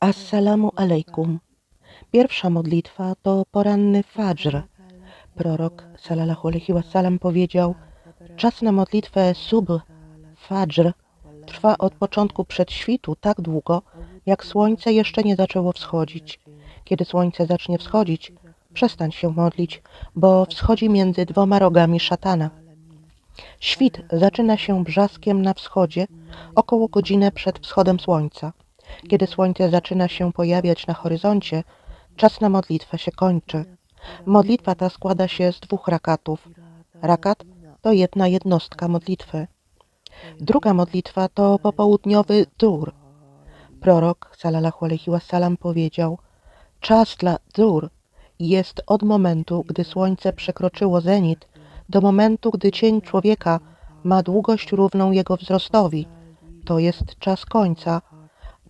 Assalamu alaikum. Pierwsza modlitwa to poranny fajr. Prorok sallallahu alaihi wasallam powiedział: Czas na modlitwę subh, fajr, trwa od początku przedświtu tak długo, jak słońce jeszcze nie zaczęło wschodzić. Kiedy słońce zacznie wschodzić, przestań się modlić, bo wschodzi między dwoma rogami szatana. Świt zaczyna się brzaskiem na wschodzie, około godzinę przed wschodem słońca. Kiedy słońce zaczyna się pojawiać na horyzoncie, czas na modlitwę się kończy. Modlitwa ta składa się z dwóch rakatów. Rakat to jedna jednostka modlitwy. Druga modlitwa to popołudniowy dur. Prorok sallallahu alaihi wasallam powiedział: Czas dla dur jest od momentu, gdy słońce przekroczyło zenit, do momentu, gdy cień człowieka ma długość równą jego wzrostowi. To jest czas końca,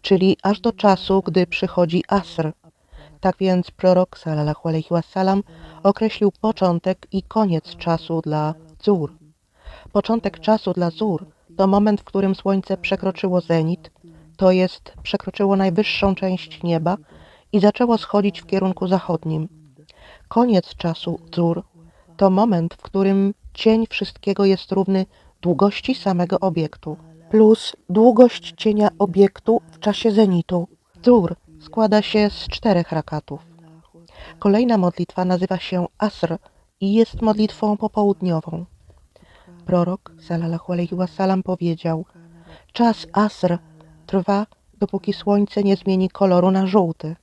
czyli aż do czasu, gdy przychodzi asr. Tak więc prorok sallallahu alaihi wasallam określił początek i koniec czasu dla zur. Początek czasu dla zur to moment, w którym słońce przekroczyło zenit, to jest przekroczyło najwyższą część nieba i zaczęło schodzić w kierunku zachodnim. Koniec czasu zur to moment, w którym cień wszystkiego jest równy długości samego obiektu plus długość cienia obiektu w czasie zenitu. Zur składa się z czterech rakatów. Kolejna modlitwa nazywa się Asr i jest modlitwą popołudniową. Prorok sallallahu alaihi wasallam powiedział: Czas Asr trwa, dopóki słońce nie zmieni koloru na żółty.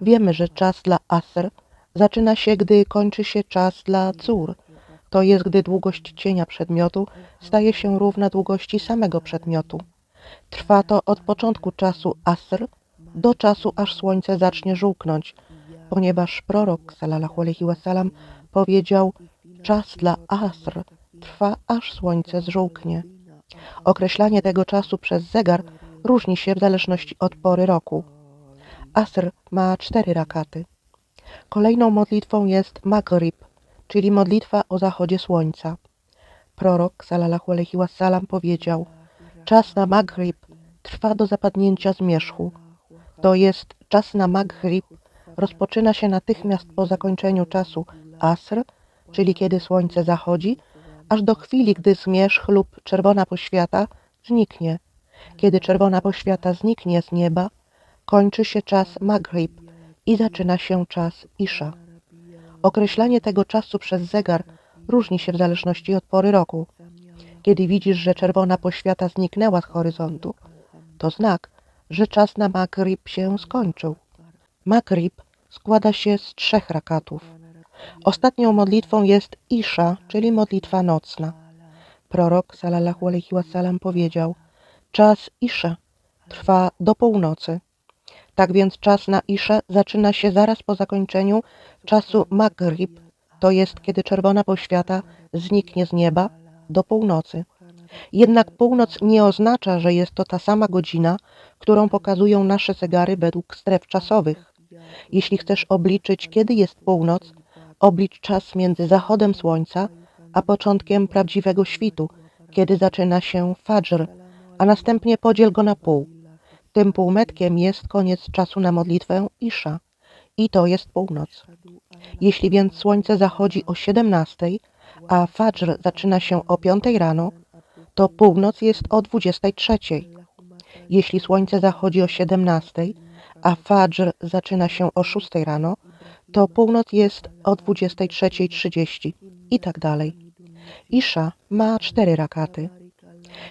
Wiemy, że czas dla Asr zaczyna się, gdy kończy się czas dla Zur, to jest, gdy długość cienia przedmiotu staje się równa długości samego przedmiotu. Trwa to od początku czasu Asr do czasu, aż słońce zacznie żółknąć, ponieważ prorok sallallahu alaihi wasallam powiedział: Czas dla Asr trwa, aż słońce zżółknie. Określanie tego czasu przez zegar różni się w zależności od pory roku. Asr ma cztery rakaty. Kolejną modlitwą jest Maghrib, czyli modlitwa o zachodzie słońca. Prorok sallallahu alaihi wasallam powiedział: Czas na Maghrib trwa do zapadnięcia zmierzchu. To jest czas na Maghrib rozpoczyna się natychmiast po zakończeniu czasu Asr, czyli kiedy słońce zachodzi, aż do chwili, gdy zmierzch lub czerwona poświata zniknie. Kiedy czerwona poświata zniknie z nieba, kończy się czas Maghrib i zaczyna się czas Isza. Określanie tego czasu przez zegar różni się w zależności od pory roku. Kiedy widzisz, że czerwona poświata zniknęła z horyzontu, to znak, że czas na Maghrib się skończył. Maghrib składa się z trzech rakatów. Ostatnią modlitwą jest Isza, czyli modlitwa nocna. Prorok sallallahu alaihi wasallam powiedział: Czas Isza trwa do północy. Tak więc czas na Isze zaczyna się zaraz po zakończeniu czasu Maghrib, to jest kiedy czerwona poświata zniknie z nieba do północy. Jednak północ nie oznacza, że jest to ta sama godzina, którą pokazują nasze zegary według stref czasowych. Jeśli chcesz obliczyć, kiedy jest północ, oblicz czas między zachodem słońca a początkiem prawdziwego świtu, kiedy zaczyna się fajr, a następnie podziel go na pół. Tym półmetkiem jest koniec czasu na modlitwę Isza i to jest północ. Jeśli więc słońce zachodzi o 17, a fajr zaczyna się o 5 rano, to północ jest o 23. Jeśli słońce zachodzi o 17, a fajr zaczyna się o 6 rano, to północ jest o 23.30 i tak dalej. Isza ma cztery rakaty.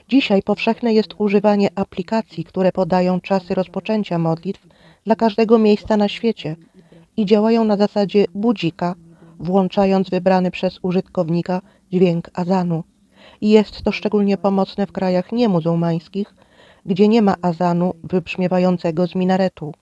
Dzisiaj powszechne jest używanie aplikacji, które podają czasy rozpoczęcia modlitw dla każdego miejsca na świecie i działają na zasadzie budzika, włączając wybrany przez użytkownika dźwięk azanu. Jest to szczególnie pomocne w krajach niemuzułmańskich, gdzie nie ma azanu wybrzmiewającego z minaretu.